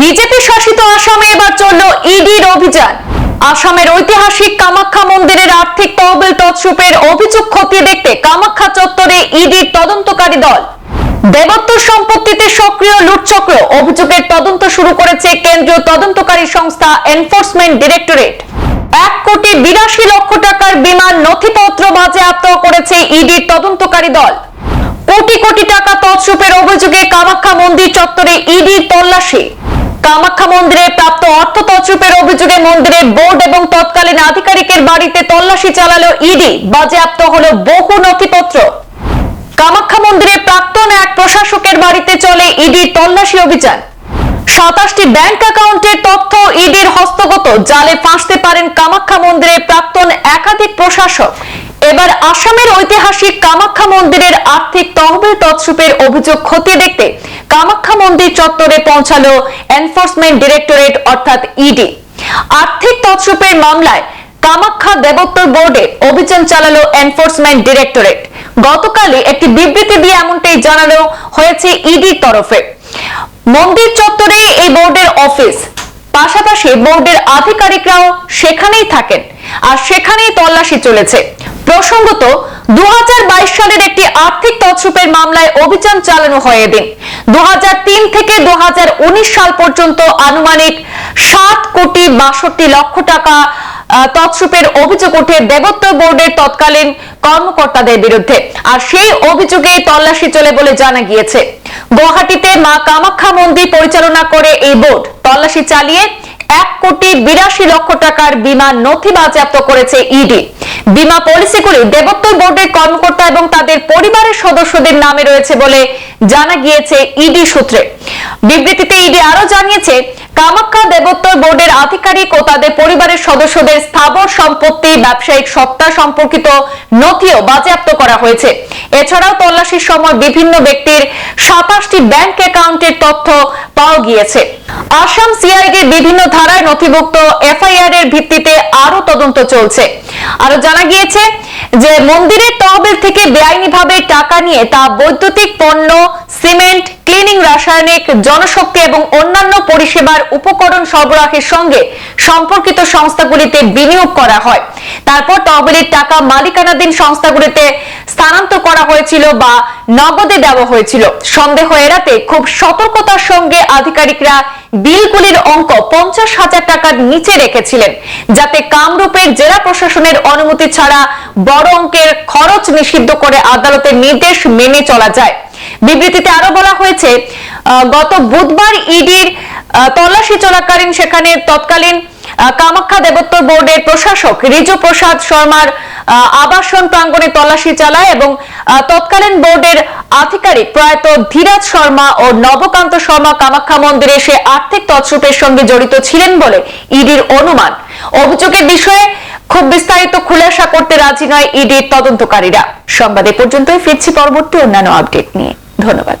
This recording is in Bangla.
বিজেপি শাসিত আসামে এবার চলল ইডির অভিযান। আসামের ঐতিহাসিক কামাখ্যা মন্দিরের আর্থিক তহবিল তৎসুপের অভিযোগ খতিয়ে দেখতে কামাখ্যা চত্বরে ইডির তদন্তকারী দল। দেবত্বর সম্পত্তিতে সক্রিয় লুটচক্র, অভিযোগের তদন্ত শুরু করেছে কেন্দ্রীয় তদন্তকারী সংস্থা এনফোর্সমেন্ট ডিরেক্টরেট। এক কোটি বিরাশি লক্ষ টাকার বিমান নথিপত্র বাজেয়াপ্ত করেছে ইডির তদন্তকারী দল। কোটি কোটি টাকা তৎসুপের অভিযোগে কামাখ্যা মন্দির চত্বরে ইডির তল্লাশি। কামাখ্যা মন্দিরে প্রাপ্ত অর্থ তৎসুপের অভিযোগে মন্দিরের বোর্ড এবং তৎকালীন আধিকারিকের বাড়িতে তল্লাশি চালালো ইডি। বাজেয়াপ্ত হলো বহু নথিপত্র। কামাখ্যা মন্দিরের প্রাক্তন এক প্রশাসকের বাড়িতে চলে ইডির তল্লাশি অভিযান। সাতাশটি ব্যাংক অ্যাকাউন্টের তথ্য ইডির হস্তগত, জালে ফাঁসতে পারেন কামাখ্যা মন্দিরের প্রাক্তন একাধিক প্রশাসক। এবার আসামের ঐতিহাসিক কামাখ্যা মন্দিরের আর্থিক তহবিল তৎসুপের অভিযোগ খতিয়ে দেখতে কামাখ্যা মন্দির চত্বরে পৌঁছালো এনফোর্সমেন্ট ডিরেক্টরেট, অর্থাৎ ইডি। আর্থিক তৎসুপের মামলায় কামাখ্যা দেবোত্তর বোর্ডে অভিযান চালালো এনফোর্সমেন্ট ডিরেক্টরেট। গতকালই একটি বিবৃতি দিয়ে এমনটাই জানানো হয়েছে ইডির তরফে। মন্দির চত্বরে এই বোর্ডের অফিস, পাশাপাশি বোর্ডের আধিকারিকরাও সেখানেই থাকেন। আর সেখানেই তল্লাশি চলেছে। প্রসঙ্গত দু হাজার বাইশ সালের একটি আর্থিক তছরূপের মামলায় অভিযান চালানো হয় এদিন। দুহাজার তিন থেকে দুহাজার উনিশ সাল পর্যন্ত আনুমানিক সাত কোটি বাষট্টি লক্ষ টাকা তছরূপের অভিযোগ উঠে দেবত্ব বোর্ডের তৎকালীন কর্মকর্তাদের বিরুদ্ধে। আর সেই অভিযোগে তল্লাশি চলে বলে জানা গিয়েছে। গুয়াহাটিতে মা কামাখ্যা মন্দির পরিচালনা করে এই বোর্ড। তল্লাশি চালিয়ে এক কোটি বিরাশি লক্ষ টাকার বিমান নথি বাজেয়াপ্ত করেছে ইডি। বিমা পলিসিগুলি দেবোত্তর বোর্ডের কর্মকর্তা এবং তাদের পরিবারের সদস্যদের নামে রয়েছে বলে জানা গিয়েছে ইডি সূত্রে। বিবৃতিতে ইডি আরও জানিয়েছে কামাখ্যা দেবোত্তর বোর্ডের আধিকারিক ও তাদের পরিবারের সদস্যদের স্থাবর সম্পত্তি, ব্যবসায়িক সত্তা সম্পর্কিত নথিও বাজেয়াপ্ত করা হয়েছে। এছাড়াও তল্লাশির সময় বিভিন্ন ব্যক্তির সাতাশটি ব্যাংক অ্যাকাউন্টের তথ্য পাওয়া গিয়েছে। আসাম সিআইডির বিভিন্ন ধারায় নথিভুক্ত এফআইআর এর ভিত্তিতে আরও তদন্ত চলছে। আরও জানা গিয়েছে যে মন্দিরের তহবিল থেকে বেআইনিভাবে টাকা নিয়ে তা বৈদ্যুতিক পণ্য ক্লিনিং জনশক্তি এবং অন্যান্য পরিষেবার উপকরণ সরবরাহের সঙ্গে সম্পর্কিত সংস্থাগুলিতে বিনিয়োগ করা হয়। তারপর তহবিলের টাকা মালিকানাধীন সংস্থাগুলিতে স্থানান্তর করা হয়েছিল বা নগদে দেওয়া হয়েছিল। সন্দেহ এড়াতে খুব সতর্কতার সঙ্গে আধিকারিকরা বিলগুলির অঙ্ক পঞ্চাশ হাজার টাকার নিচে রেখেছিলেন, যাতে কামরূপের জেলা প্রশাসনের অনুমতি ছাড়া বড় অঙ্কের খরচ নিষিদ্ধ করে আদালতের নির্দেশ মেনে চলা যায়। বিবৃতিতে আরও বলা হয়েছে গত বুধবার ইডির তল্লাশি চলাকালীন সেখানে তৎকালীন কামাখ্যা দেবোত্তর বোর্ডের প্রশাসক রিজু প্রসাদ শর্মার আবাসন প্রাঙ্গণে তল্লাশি চালায় এবং তৎকালীন বোর্ডের আধিকারিক প্রয়াত ধীরাজ শর্মা ও নবকান্ত শর্মা কামাখ্যা মন্দিরে এসে আর্থিক তৎসুপের সঙ্গে জড়িত ছিলেন বলে ইডির অনুমান। অভিযোগের বিষয়ে খুব বিস্তারিত খুলাসা করতে রাজি নয় ইডির তদন্তকারীরা। সংবাদ পর্যন্তই, ফিরছি পরবর্তী অন্যান্য আপডেট নিয়ে। ধন্যবাদ